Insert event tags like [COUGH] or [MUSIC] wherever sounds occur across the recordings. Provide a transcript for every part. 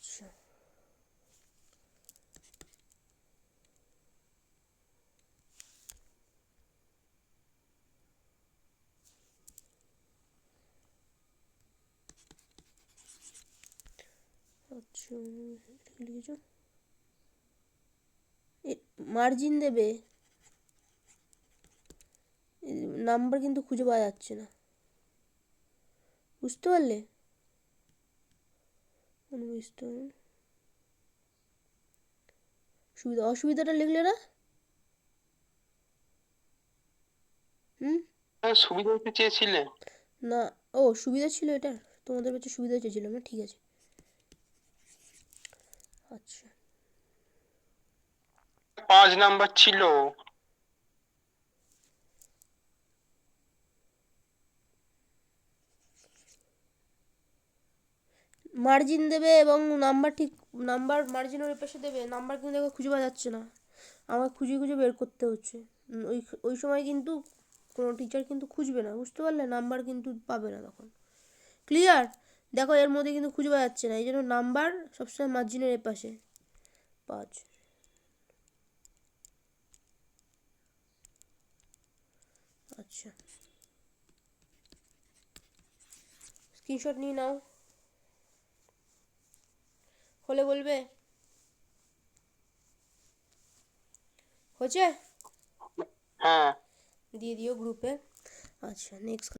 আচ্ছা আচ্ছা লিখেছো? মার্জিন দেবে। নাম্বার কিন্তু খুঁজে পাওয়া যাচ্ছে না। বুঝতে পারলে? অনুবিস্তরণ সুবিধা অসুবিধাটা লিখলে না? হুম? হ্যাঁ সুবিধা দিতে চেয়েছিলে? না ও সুবিধা ছিল এটা তোমাদের কাছে সুবিধা চেয়েছিলাম না ঠিক আছে। আচ্ছা। পাঁচ নাম্বার ছিল। মার্জিন দেবে এবং নাম্বার ঠিক নাম্বার মার্জিনের পাশে দেবে নাম্বার কিন্তু দেখো খুঁজে পাওয়া যাচ্ছে না। আমার খুঁজে খুঁজে বের করতে হচ্ছে। ওই ওই সময় কিন্তু কোনো টিচার কিন্তু খুঁজবে না, বুঝতে পারলে? নাম্বার কিন্তু পাবে না তখন। ক্লিয়ার দেখো এর মধ্যে কিন্তু খুঁজে পাওয়া যাচ্ছে না, এই জন্য নাম্বার সবসময় মার্জিনের এ পাশে। পাঁচ। আচ্ছা। স্ক্রিনশট নিয়ে নাও। হলে বলবে? হয়েছে হ্যাঁ। দিয়ে দিও গ্রুপে আচ্ছা নেক্সট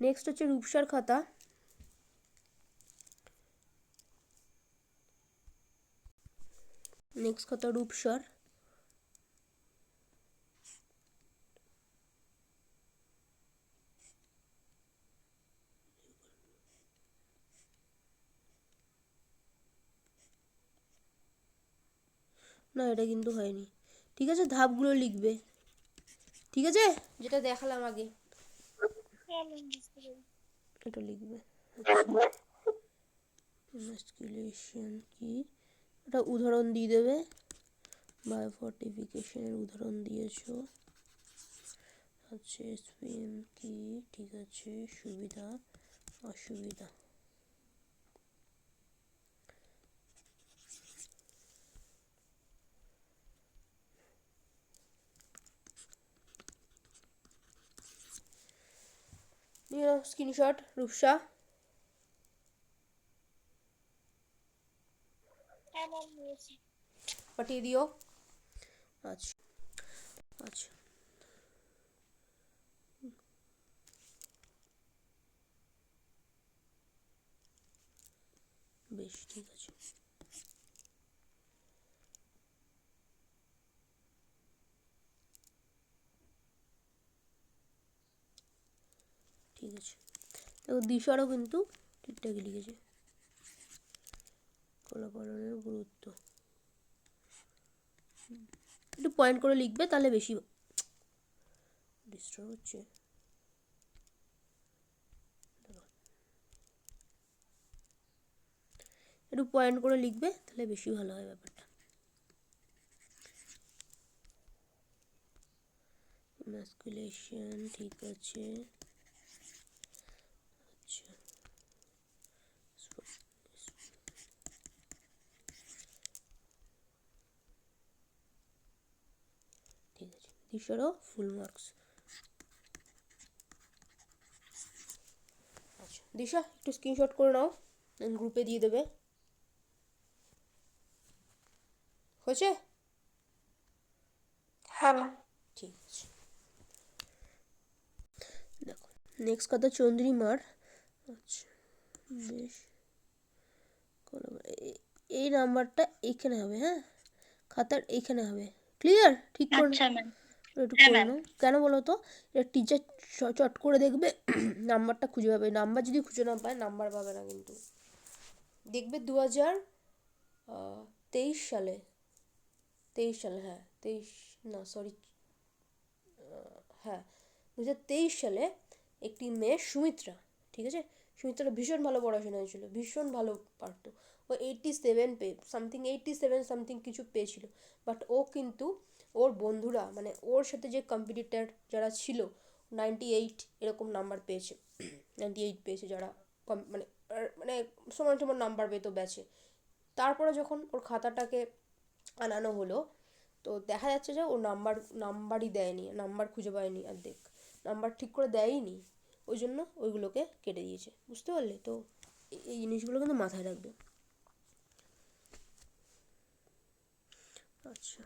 নেক্সট হচ্ছে রূপসার খাতা। নেক্সট খাতা রূপসার। না, এটা কিন্তু হয়নি। ঠিক আছে? ধাপগুলো লিখবে। ঠিক আছে? যেটা দেখালাম আগে। এটা লিখবে। ইনভেস্টিগেশন কি? এটা উদাহরণ দিয়ে দেবে। বায়োফর্টিফিকেশনের উদাহরণ দিয়েছ। আচ্ছা স্পিন কি? ঠিক আছে, সুবিধা, অসুবিধা। নিয়ে স্ক্রিনশট রূপসা পাঠিয়ে দিও আচ্ছা আচ্ছা বেশ ঠিক আছে আছে দেখো, দিশারও কিন্তু ঠিকঠাকই লিখেছে। কলা পালনের গুরুত্ব। একটু পয়েন্ট করে লিখবে, তাহলে বেশি ডিস্টার্ব হচ্ছে। একটু পয়েন্ট করে লিখবে, তাহলে বেশি ভালো হয় ব্যাপারটা। ম্যাসকুলেশন ঠিক আছে আচ্ছা ঠিক আছে দিশারও ফুল মার্কস আচ্ছা দিশা একটু স্ক্রিনশট করে নাও গ্রুপে দিয়ে দেবে। হয়েছে? হ্যাঁ ঠিক আছে। দেখো নেক্সট কথা চন্দ্রিমার। আচ্ছা বেশ। এই নাম্বারটা এইখানে হবে হ্যাঁ? খাতার এইখানে হবে। ক্লিয়ার ঠিক করে আচ্ছা একটু হ্যাঁ, করে নাও। কেন বলো তো? এটা টিচার চট করে দেখবে [CLEARS THROAT] নাম্বারটা খুঁজে পাবে। নাম্বার যদি খুঁজে না পায় নাম্বার পাবে না কিন্তু। দেখবে দু হাজার তেইশ সালে। তেইশ সালে হ্যাঁ তেইশ না সরি হ্যাঁ দু হাজার তেইশ সালে একটি মেয়ে সুমিত্রা ঠিক আছে? সুমিত্রা ভীষণ ভালো পড়াশোনা হয়েছিল ভীষণ ভালো পারতো। ও এইটটি সেভেন পে সামথিং এইটটি সেভেন সামথিং কিছু পেয়েছিল। বাট ও কিন্তু ওর বন্ধুরা মানে ওর সাথে যে কম্পিটিটার যারা ছিল নাইনটি এইট এরকম নাম্বার পেয়েছে নাইনটি এইট পেয়েছে যারা কম- মানে মানে সমান সমান নাম্বার পেতো ব্যাচে তারপরে যখন ওর খাতাটাকে আনানো হলো, তো দেখা যাচ্ছে যে ও নাম্বার নাম্বারই দেয়নি নাম্বার খুঁজে পায়নি অর্ধেক। নাম্বার ঠিক করে দেয়নি, ওই জন্য ওইগুলোকে কেটে দিয়েছে। বুঝতে পারলে? তো এই- এই জিনিসগুলো কিন্তু মাথায় রাখবে। আচ্ছা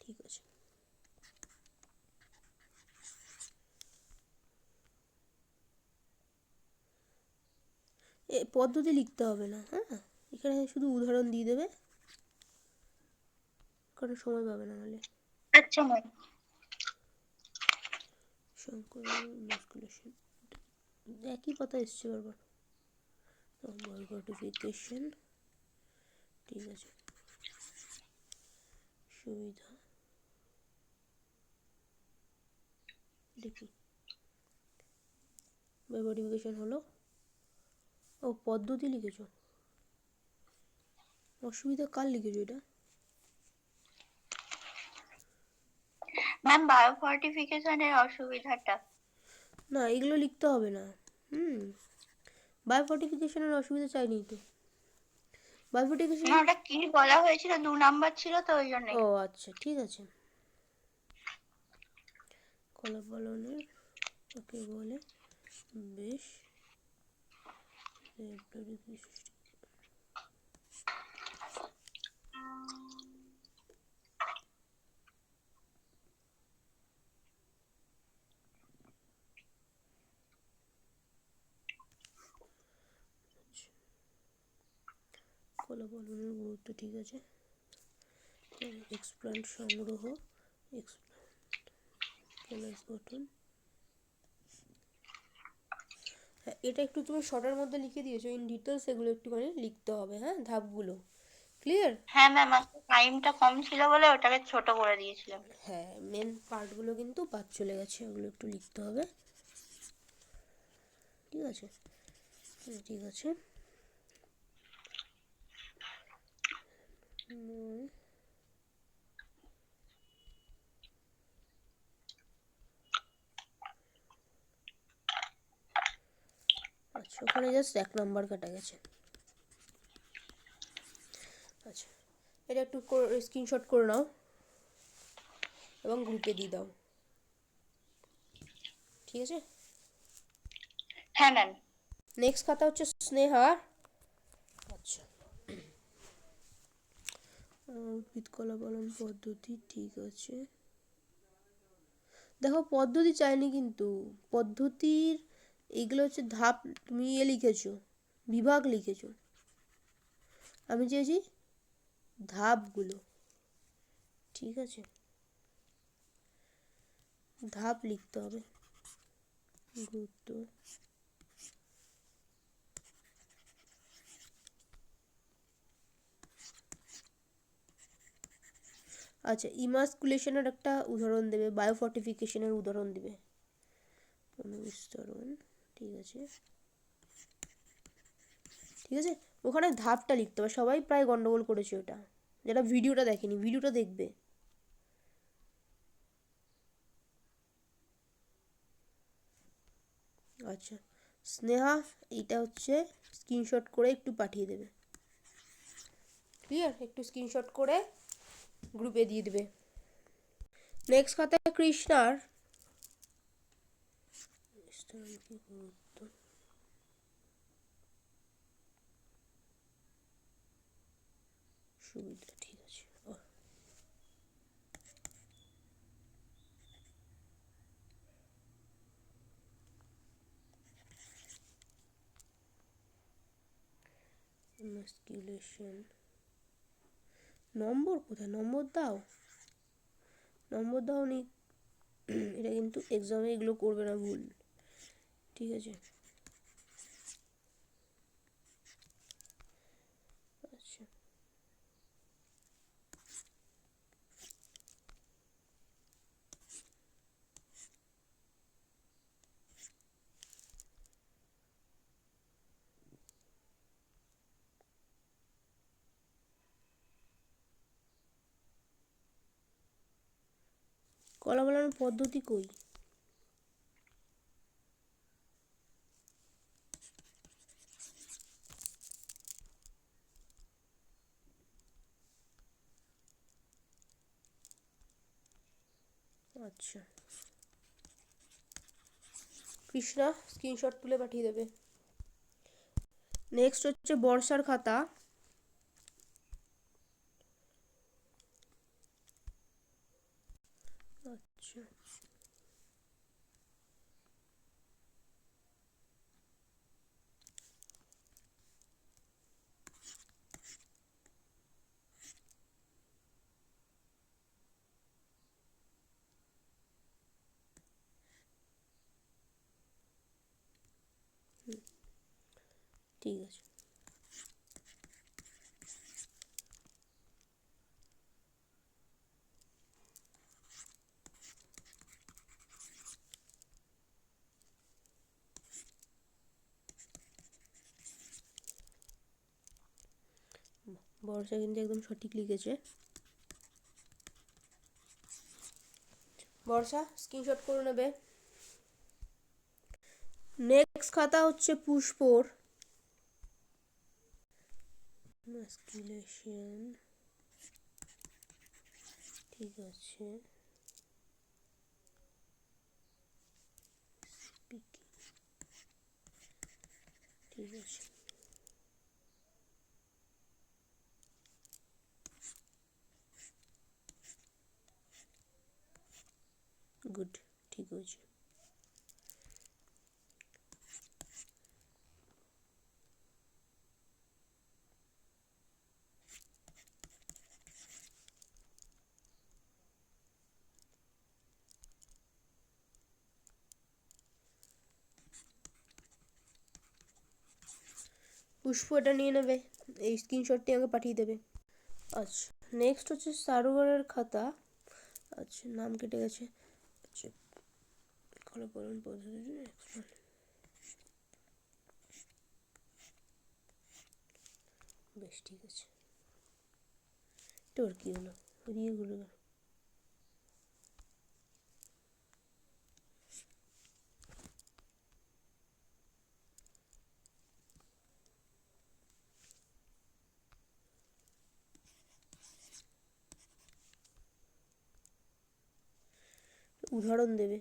ঠিক আছে এ পদ্ধতি লিখতে হবে না হ্যাঁ? এখানে শুধু উদাহরণ দিয়ে দেবে। কারণ সময় পাবে না নাহলে। আচ্ছা ম্যাম। শঙ্কর মাস্কুলেশন একই কথা এসছে বারবার। ভার্টিফিকেশন ঠিক আছে। সুবিধা। দেখি। ভার্টিফিকেশন হলো। ও পদ্ধতি লিখেছ। অসুবিধা কার লিখেছো এটা? ম্যাম বায়ো ফর্টিফিকেশনের অসুবিধাটা? না এগুলো লিখতে হবে না। হুম বায়োফর্টিফিকেশনের অসুবিধা চাইনি তো। বায়োফর্টিফিকেশন না ওটা কি বলা হয়েছিল? দু নাম্বার ছিল তো ওই জন্য ও আচ্ছা ঠিক আছে। কলা পালনের ওকে বলে বেশ। কলা পালনের গুরুত্ব ঠিক আছে। এক্সপ্লান্ট সংগ্রহ এক্সপ্লান্ট গঠন হ্যাঁ এটা একটু তুমি শর্টের মধ্যে লিখে দিয়েছ ইন ডিটেলস এগুলো একটুখানি লিখতে হবে হ্যাঁ? ধাপগুলো। ক্লিয়ার হ্যাঁ ম্যাম আজকে টাইমটা কম ছিল বলে ওটাকে ছোট করে দিয়েছিলাম। হ্যাঁ মেন পার্টগুলো কিন্তু বাদ চলে গেছে ওগুলো একটু লিখতে হবে। ঠিক আছে? ঠিক আছে। আচ্ছা ওখানে জাস্ট এক নাম্বার কাটা গেছে। আচ্ছা এটা একটু স্ক্রিনশট করে নাও এবং গ্রুপে দিয়ে দাও। ঠিক আছে? হ্যাঁ ম্যাম নেক্সট খাতা হচ্ছে স্নেহা। আচ্ছা। উদ্ভিদ কলা পালন পদ্ধতি ঠিক আছে। দেখো পদ্ধতি চাইনি কিন্তু পদ্ধতির এগুলো হচ্ছে ধাপ তুমি ইয়ে লিখেছো, বিভাগ লিখেছো। আমি চেয়েছি ধাপগুলো, ঠিক আছে? ধাপ লিখতে হবে। গুরুত্ব। আচ্ছা ইমাসকুলেশনের একটা উদাহরণ দেবে বায়ো বায়োফর্টিফিকেশনের উদাহরণ দেবে। ঠিক আছে। ঠিক আছে? ওখানে ধাপটা লিখতে হবে। সবাই প্রায় গন্ডগোল করেছে ওটা। যারা ভিডিওটা দেখেনি, ভিডিওটা দেখবে। আচ্ছা। স্নেহা, এইটা হচ্ছে স্ক্রিনশট করে একটু পাঠিয়ে দেবে। ক্লিয়ার একটু স্ক্রিনশট করে গ্রুপে দিয়ে দেবে। নেক্সট খাতায় কৃষ্ণার নম্বর কোথায়? নম্বর দাও। নম্বর দাও নি এটা কিন্তু এক্সামে এগুলো করবে না ভুল। ঠিক আছে। আচ্ছা। কলা বলানোর পদ্ধতি কই? আচ্ছা। কৃষ্ণা স্ক্রিনশট তুলে পাঠিয়ে দেবে। নেক্সট হচ্ছে বর্ষার খাতা আচ্ছা ঠিক আছে। বর্ষা কিন্তু একদম সঠিক লিখেছে। বর্ষা স্ক্রিনশট করে নেবে। নেক্সট খাতা হচ্ছে পুষ্পর। মাস্কুলেশন ঠিক আছে। Speaking. ঠিক আছে। গুড ঠিক আছে পুষ্প এটা নিয়ে নেবে, এই স্ক্রিনশটটি আমাকে পাঠিয়ে দেবে। আচ্ছা নেক্সট হচ্ছে সারোয়ারের খাতা। আচ্ছা নাম কেটে গেছে। আচ্ছা বেশ, ঠিক আছে। তোর কি হলো? ঘুরে গেল উদাহরণ দেবে।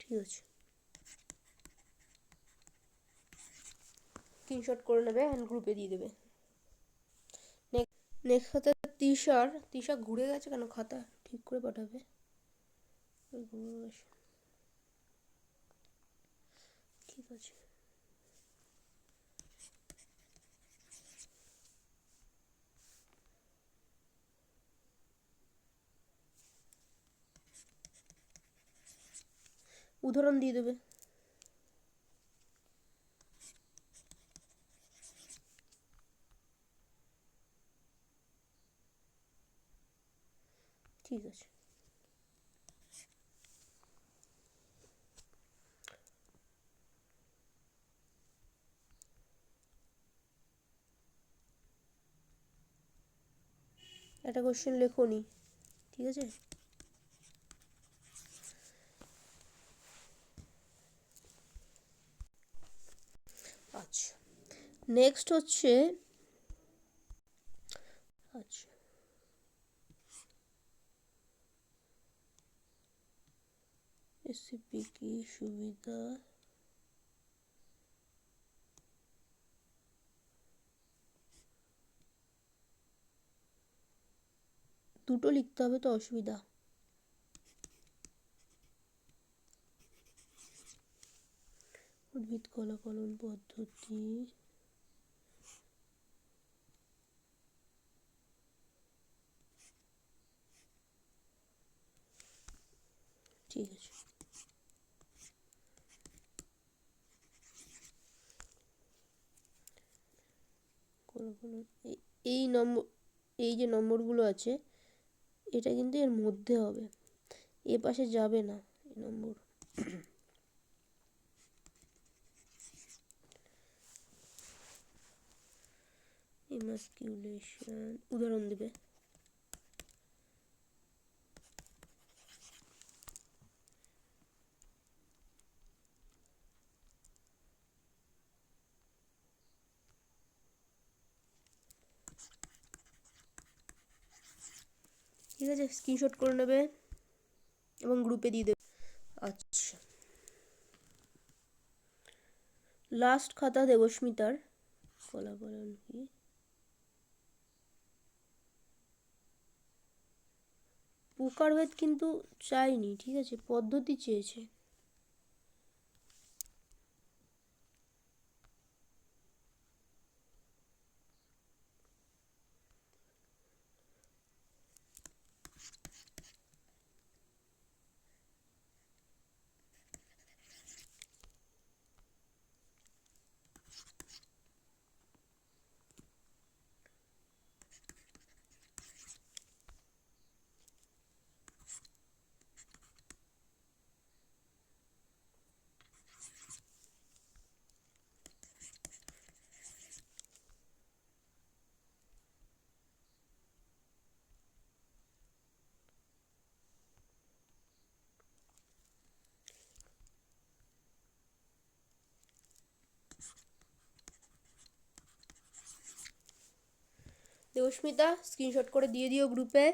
ঠিক আছে। স্ক্রিনশট করে নেবে অ্যান্ড গ্রুপে দিয়ে দেবে। নেক্সট খাতা তিশার তিশা ঘুরে গেছে কেন? খাতা ঠিক করে পাঠাবে। ঠিক আছে। উদাহরণ দিয়ে দেবে। ঠিক আছে একটা কোশ্চেন লেখনি ঠিক আছে? আচ্ছা নেক্সট হচ্ছে আচ্ছা। এসিপি কি সুবিধা দুটো লিখতে হবে তো অসুবিধা। উদ্ভিদ কলা ফলন পদ্ধতি। ঠিক আছে। এই এই নম্বর, এই যে নম্বরগুলো আছে, এটা কিন্তু এর মধ্যে হবে। এ পাশে যাবে না এই নম্বর। [CLEARS THROAT] ইমাসকিউলেশন উদাহরণ দেবে। ঠিক আছে স্ক্রিনশট করে নেবে এবং গ্রুপে দিয়ে দেবে। আচ্ছা। লাস্ট খাতা দেবস্মিতার। ফলাফল কি? প্রকারভেদ কিন্তু চাইনি, ঠিক আছে, পদ্ধতি চেয়েছে। দেবস্মিতা স্ক্রিনশট করে দিয়ে দিও গ্রুপে